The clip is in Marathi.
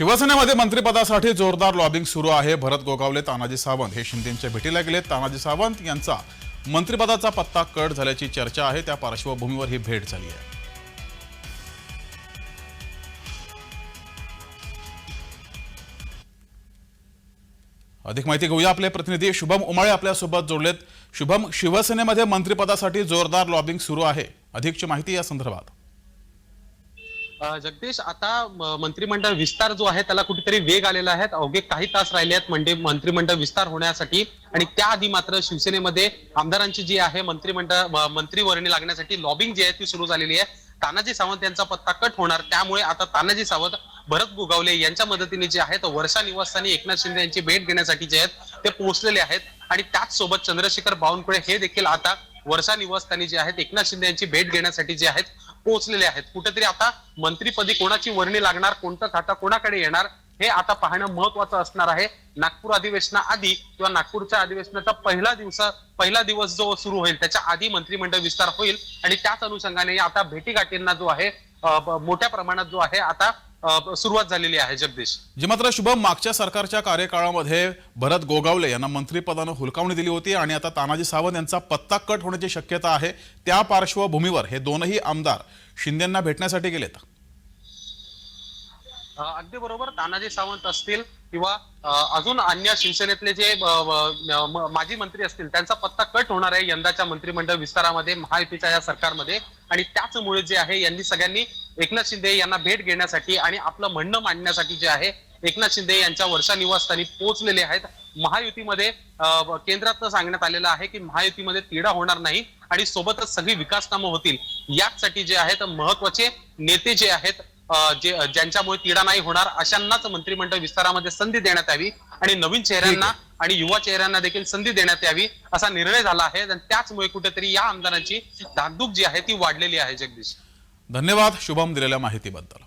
शिवसेनेमध्ये मंत्रिपदासाठी जोरदार लॉबिंग सुरू आहे. भरत गोगावले तानाजी सावंत हे शिंदेच्या भेटीला गेले तानाजी सावंत यांचा मंत्रिपदाचा पत्ता कट झाल्याची चर्चा आहे. त्या पार्श्वभूमीवर ही भेट झाली आहे. अधिक माहिती घेऊया आपले प्रतिनिधी. शुभम उमाळे आपल्यासोबत जोडलेत. शुभम शिवसेनेमध्ये मंत्रिपदासाठी जोरदार लॉबिंग सुरू आहे. अधिकची माहिती या संदर्भात. जगदीश आता मंत्रिमंडळ विस्तार जो आहे त्याला कुठेतरी वेग आलेला आहे. अवघे काही तास राहिले आहेत म्हणजे मंत्रिमंडळ विस्तार होण्यासाठी. आणि त्याआधी मात्र शिवसेनेमध्ये आमदारांची जी आहे मंत्रिमंडळ मंत्री मंत्रीवर्णी लागण्यासाठी लॉबिंग जी आहे ती सुरू झालेली आहे. तानाजी सावंत यांचा पत्ता कट होणार. त्यामुळे आता तानाजी सावंत भरत गोगावले यांच्या मदतीने जे आहेत वर्षा निवासस्थानी एकनाथ शिंदे यांची भेट घेण्यासाठी जे आहेत ते पोहोचलेले आहेत. आणि त्याच सोबत चंद्रशेखर बावनकुळे हे देखील आता वर्षा निवासस्थानी जे आहेत एकनाथ शिंदे यांची भेट घेण्यासाठी जे आहेत पोहोचलेले आहेत. कुठेतरी आता मंत्रीपदी कोणाची वर्णी लागणार कोणतं खातं कोणाकडे येणार हे आता पाहणं महत्वाचं असणार आहे. नागपूर अधिवेशनाआधी किंवा नागपूरच्या अधिवेशनाचा पहिला दिवस पहिला दिवस जो सुरू होईल त्याच्या आधी मंत्रिमंडळ विस्तार होईल. आणि त्याच अनुषंगाने आता भेटीगाठींना जो आहे मोठ्या प्रमाणात जो आहे आता सुरुवात झालेली आहे जगदीश. जी मात्र शुभम मागच्या सरकारच्या कार्यकाळामध्ये भरत गोगावले यांना मंत्रिपदानं हुलकावणी दिली होती आणि आता तानाजी सावंत यांचा पत्ता कट होण्याची शक्यता आहे. त्या पार्श्वभूमीवर हे दोनही आमदार शिंदेंना भेटण्यासाठी गेलेत. अगदी बरोबर. तानाजी सावंत असतील किंवा अजून अन्य शिवसेनेतले जे माजी मंत्री असतील त्यांचा पत्ता कट होणार आहे यंदाच्या मंत्रिमंडळ विस्तारामध्ये महायुतीच्या या सरकारमध्ये. आणि त्याचमुळे जे आहे यांनी सगळ्यांनी एकनाथ शिंदे यांना भेट घेण्यासाठी आणि आपलं म्हणणं मांडण्यासाठी जे आहे एकनाथ शिंदे यांच्या वर्षा निवासस्थानी पोहोचलेले आहेत. महायुतीमध्ये केंद्रात सांगण्यात आलेलं आहे की महायुतीमध्ये तिढा होणार नाही आणि सोबतच सगळी विकास कामं होतील. याचसाठी जे आहेत महत्त्वाचे नेते जे आहेत जे ज्यांच्यामुळे तिढा नाही होणार अशांनाच मंत्रिमंडळ विस्तारामध्ये संधी देण्यात यावी आणि नवीन चेहऱ्यांना आणि युवा चेहऱ्यांना देखील संधी देण्यात यावी असा निर्णय झाला आहे. आणि त्याचमुळे कुठेतरी या आमदारांची धाकधूक जी आहे ती वाढलेली आहे जगदीश. धन्यवाद. शुभम दिलेल्या माहितीबद्दल.